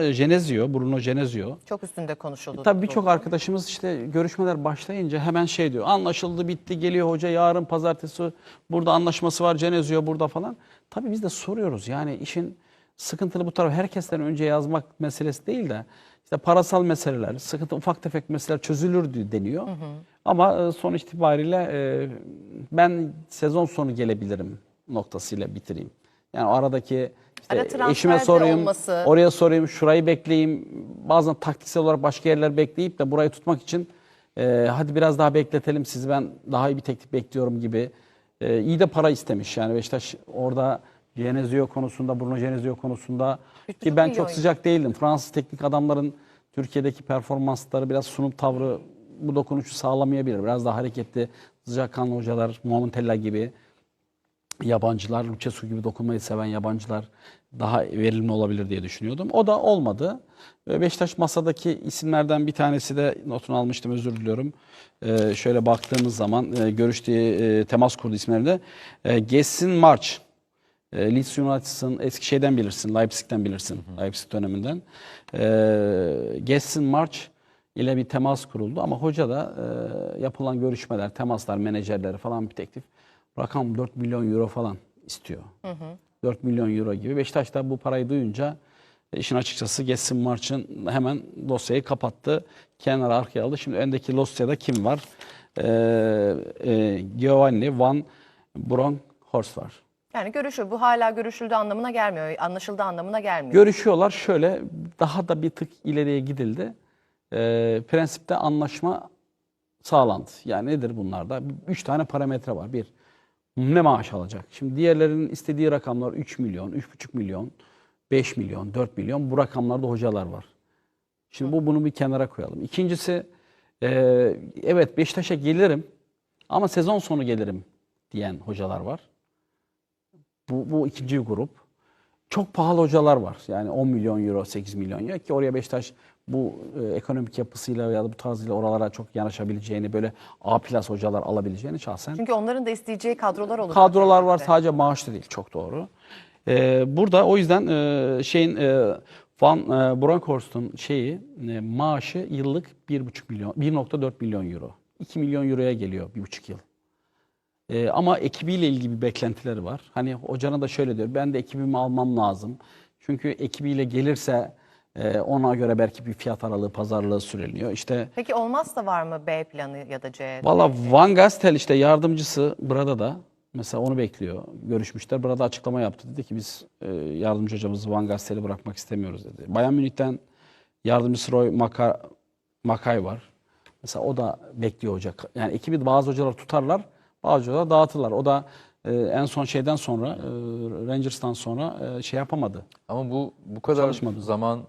Genezio, Bruno Genezio. Çok üstünde konuşuldu. Tabii birçok arkadaşımız işte görüşmeler başlayınca hemen şey diyor. Anlaşıldı, bitti, geliyor hoca yarın pazartesi burada anlaşması var, Genezio burada falan. Tabii biz de soruyoruz. Yani işin sıkıntılı bu tarafı herkesten önce yazmak meselesi değil de işte parasal meseleler, sıkıntı ufak tefek meseleler çözülür deniyor. Ama e, sonuç itibariyle e, ben sezon sonu gelebilirim noktasıyla bitireyim. Yani aradaki işte eşime sorayım, olması- oraya sorayım, şurayı bekleyeyim. Bazen taktiksel olarak başka yerler bekleyip de burayı tutmak için e, hadi biraz daha bekletelim sizi ben daha iyi bir teklif bekliyorum gibi. E, iyi de para istemiş yani Beşiktaş orada Genezio konusunda, Bruno Genezio konusunda Üç ki ben çok sıcak değildim. Fransız teknik adamların Türkiye'deki performansları biraz sunum tavrı bu dokunuşu sağlamayabilir. Biraz daha hareketli, sıcakkanlı hocalar, Muhammed gibi yabancılar, Lucescu gibi dokunmayı seven yabancılar daha verimli olabilir diye düşünüyordum. O da olmadı. Ve Beşiktaş masadaki isimlerden bir tanesi de notunu almıştım özür diliyorum. Ee, şöyle baktığımız zaman e, görüştüğü e, temas kurdu isimlerinde. E, Gessin March. E, Leeds United'ın Eskişehir'den bilirsin, Leipzig'ten bilirsin, Leipzig döneminden. E, Gessin March ile bir temas kuruldu ama hoca da e, yapılan görüşmeler, temaslar, menajerleri falan bir teklif. Rakam 4 milyon euro falan istiyor. 4 milyon euro gibi. Beşiktaş da bu parayı duyunca e, işin açıkçası Gessin March'ın hemen dosyayı kapattı. Kenara arkaya aldı. Şimdi öndeki dosyada kim var? E, e, Giovanni Van Bronckhorst var. Yani görüşü bu hala görüşüldü anlamına gelmiyor. Anlaşıldığı anlamına gelmiyor. Görüşüyorlar şöyle daha da bir tık ileriye gidildi. Ee, prensipte anlaşma sağlandı. Yani nedir bunlarda? Üç tane parametre var. Bir, ne maaş alacak? Şimdi diğerlerinin istediği rakamlar 3 milyon, 3,5 milyon, 5 milyon, 4 milyon. Bu rakamlarda hocalar var. Şimdi bu bunu bir kenara koyalım. İkincisi, e, evet Beşiktaş'a gelirim ama sezon sonu gelirim diyen hocalar var. Bu, bu ikinci grup. Çok pahalı hocalar var. Yani 10 milyon euro, 8 milyon euro ki oraya Beşiktaş bu e, ekonomik yapısıyla ya da bu tarzıyla oralara çok yanaşabileceğini, böyle A plus hocalar alabileceğini şahsen. Çünkü onların da isteyeceği kadrolar olacak. Kadrolar var sadece maaşlı değil. Çok doğru. E, burada o yüzden e, şeyin e, Van e, Bronckhorst'un şeyi e, maaşı yıllık 1,5 milyon, 1.4 milyon euro. 2 milyon euroya geliyor bir buçuk yıl. Ee, ama ekibiyle ilgili bir beklentileri var. Hani hocana da şöyle diyor, ben de ekibimi almam lazım. Çünkü ekibiyle gelirse e, ona göre belki bir fiyat aralığı, pazarlığı süreliyor. İşte Peki olmazsa var mı B planı ya da C? valla Van Gastel işte yardımcısı burada da mesela onu bekliyor. Görüşmüşler. Burada açıklama yaptı. Dedi ki biz e, yardımcı hocamızı Van Gastel'i bırakmak istemiyoruz dedi. Bayern Münih'ten yardımcısı Roy Maka, Makay var. Mesela o da bekliyor hoca. Yani ekibi bazı hocalar tutarlar, hocalar dağıtırlar. O da e, en son şeyden sonra, e, Rangers'tan sonra e, şey yapamadı. Ama bu bu kadar Çalışmadı. zaman